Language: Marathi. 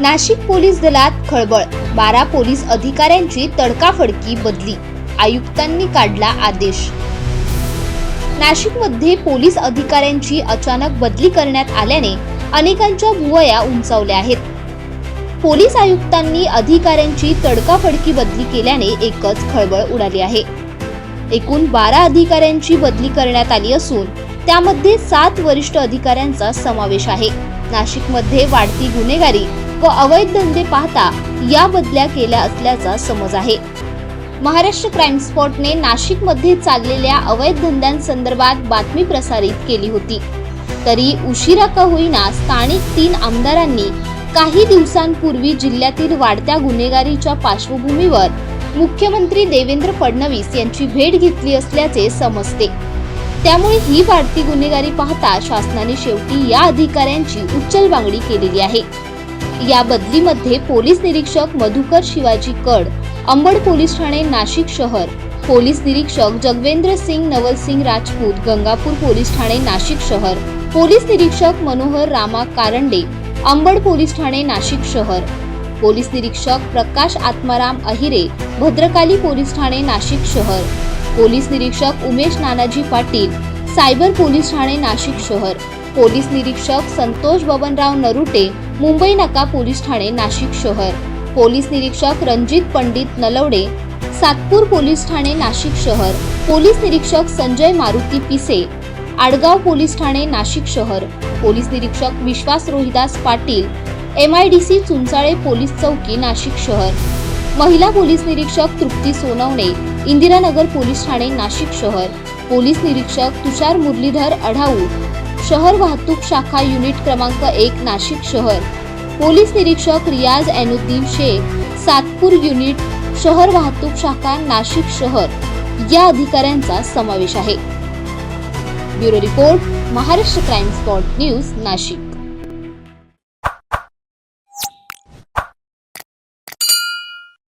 नाशिक पोलीस दलात खळबळ. बारा पोलीस अधिकाऱ्यांची तडकाफडकी बदली. आयुक्तांनी काढला आदेश. नाशिकमध्ये पोलीस अधिकाऱ्यांची अचानक बदली करण्यात आल्याने अनेकांच्या भुवया उंचावल्या आहेत. पोलीस आयुक्तांनी अधिकाऱ्यांची तडकाफडकी बदली केल्याने एकच खळबळ उडाली आहे. एकूण बारा अधिकाऱ्यांची बदली करण्यात आली असून त्यामध्ये सात वरिष्ठ अधिकाऱ्यांचा समावेश आहे. नाशिकमध्ये वाढती गुन्हेगारी व अवैध धंदे पाहता या बदल्या केल्या असल्याचा समज आहे. महाराष्ट्र क्राईम स्पॉटने नाशिकमध्ये चाललेल्या अवैध धंद्यांसंदर्भात बातमी प्रसारित केली होती. तरी उशिरा का होईना स्थानिक तीन आमदारांनी काही दिवसांपूर्वी जिल्ह्यातील वाढत्या गुन्हेगारीच्या पार्श्वभूमीवर मुख्यमंत्री देवेंद्र फडणवीस यांची भेट घेतली असल्याचे समजते. त्यामुळे ही वाढती गुन्हेगारी पाहता शासनाने शेवटी या अधिकाऱ्यांची उच्चलबांगडी केलेली आहे. या बदलीमध्ये पोलीस निरीक्षक मधुकर शिवाजी कड, अंबड पोलीस ठाणे, नाशिक शहर. पोलीस निरीक्षक जगवेंद्र सिंग नवलसिंग राजपूत, गंगापूर पोलीस ठाणे, नाशिक शहर. पोलीस निरीक्षक मनोहर रामा कारंडे, अंबड पोलीस ठाणे, नाशिक शहर. पोलीस निरीक्षक प्रकाश आत्माराम अहिरे, भद्रकाली पोलीस ठाणे, नाशिक शहर. पोलीस निरीक्षक उमेश नानाजी पाटील, सायबर पोलीस ठाणे, नाशिक शहर. पोलीस निरीक्षक संतोष बबनराव नरुटे मुंबई नाका पोलीस ठाणे नाशिक शहर. पोलीस निरीक्षक रणजित पंडित नलवडे सातपूर पोलीस ठाणे नाशिक शहर. पोलीस निरीक्षक संजय मारुती पिसे आडगाव पोलीस ठाणे नाशिक शहर. पोलीस निरीक्षक Vishwas Rohidas Patil M I D C Chunchale police चौकी नाशिक शहर. महिला पोलीस निरीक्षक तृप्ती सोनवणे इंदिरानगर पोलीस ठाणे नाशिक शहर. पोलीस निरीक्षक तुषार मुरलीधर अढाऊ शहर वाहतूक शाखा युनिट क्रमांक एक नाशिक शहर. पोलीस निरीक्षक रियाज ऐनुद्दीन शेख सातपूर युनिट शहर वाहतूक शाखा नाशिक शहर. या अधिकाऱ्यांचा समावेश आहे. Bureau report Maharashtra crime spot news Nashik.